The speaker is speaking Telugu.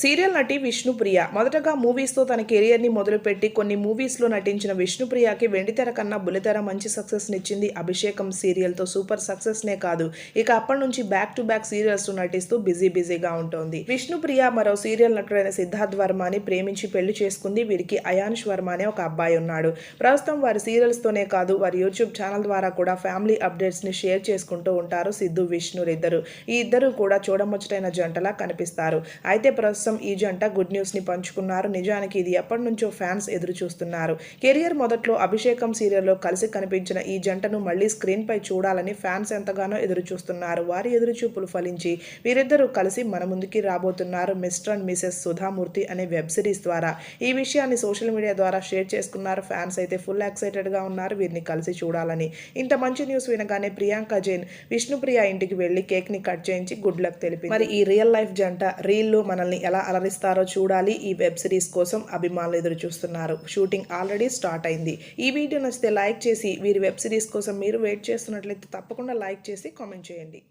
సీరియల్ నటి విష్ణుప్రియ. మొదటగా మూవీస్తో తన కెరియర్ని మొదలుపెట్టి కొన్ని మూవీస్లో నటించిన విష్ణుప్రియకి వెండితెర కన్నా బుల్లితెర మంచి సక్సెస్నిచ్చింది అభిషేకం సీరియల్తో సూపర్ సక్సెస్నే కాదు. ఇక అప్పటి నుంచి బ్యాక్ టు బ్యాక్ సీరియల్స్ నటిస్తూ బిజీ బిజీగా ఉంటుంది. విష్ణుప్రియ మరో సీరియల్ నటుడైన సిద్ధార్థ్ వర్మని ప్రేమించి పెళ్ళి చేసుకుంది. వీరికి అయాన్ష్ వర్మ అనే ఒక అబ్బాయి ఉన్నాడు. ప్రస్తుతం వారి సీరియల్స్తోనే కాదు వారి యూట్యూబ్ ఛానల్ ద్వారా కూడా ఫ్యామిలీ అప్డేట్స్ని షేర్ చేసుకుంటూ ఉంటారు సిద్ధు విష్ణురిద్దరు. ఈ ఇద్దరు కూడా చూడముచ్చటైన జంటలా కనిపిస్తారు. అయితే ప్రస్తుతం ఈ జంట గుడ్ న్యూస్ని పంచుకున్నారు. నిజానికి ఇది ఎప్పటి నుంచో ఫ్యాన్స్ ఎదురు చూస్తున్నారు. కెరియర్ మొదట్లో అభిషేకం సీరియల్లో కలిసి కనిపించిన ఈ జంటను మళ్ళీ స్క్రీన్ పై చూడాలని ఫ్యాన్స్ ఎంతగానో ఎదురు చూస్తున్నారు. వారి ఎదురుచూపులు ఫలించి వీరిద్దరూ కలిసి మన ముందుకి రాబోతున్నారు. మిస్టర్ అండ్ మిసెస్ సుధామూర్తి అనే వెబ్ సిరీస్ ద్వారా. ఈ విషయాన్ని సోషల్ మీడియా ద్వారా షేర్ చేసుకున్నారు. ఫ్యాన్స్ అయితే ఫుల్ ఎక్సైటెడ్గా ఉన్నారు. వీరిని కలిసి చూడాలని. ఇంత మంచి న్యూస్ వినగానే ప్రియాంక జైన్ విష్ణుప్రియ ఇంటికి వెళ్ళి కేక్ని కట్ చేయించి గుడ్ లక్ తెలిపింది. మరి ఈ రియల్ లైఫ్ జంట రీల్లో మనల్ని ఎలా అలరిస్తారో చూడాలి. ఈ వెబ్ సిరీస్ కోసం అభిమానులు ఎదురు చూస్తున్నారు. షూటింగ్ ఆల్రెడీ స్టార్ట్ అయింది. ఈ వీడియో నచ్చితే లైక్ చేసి వీరి వెబ్ సిరీస్ కోసం మీరు వెయిట్ చేస్తున్నట్లయితే తప్పకుండా లైక్ చేసి కామెంట్ చేయండి.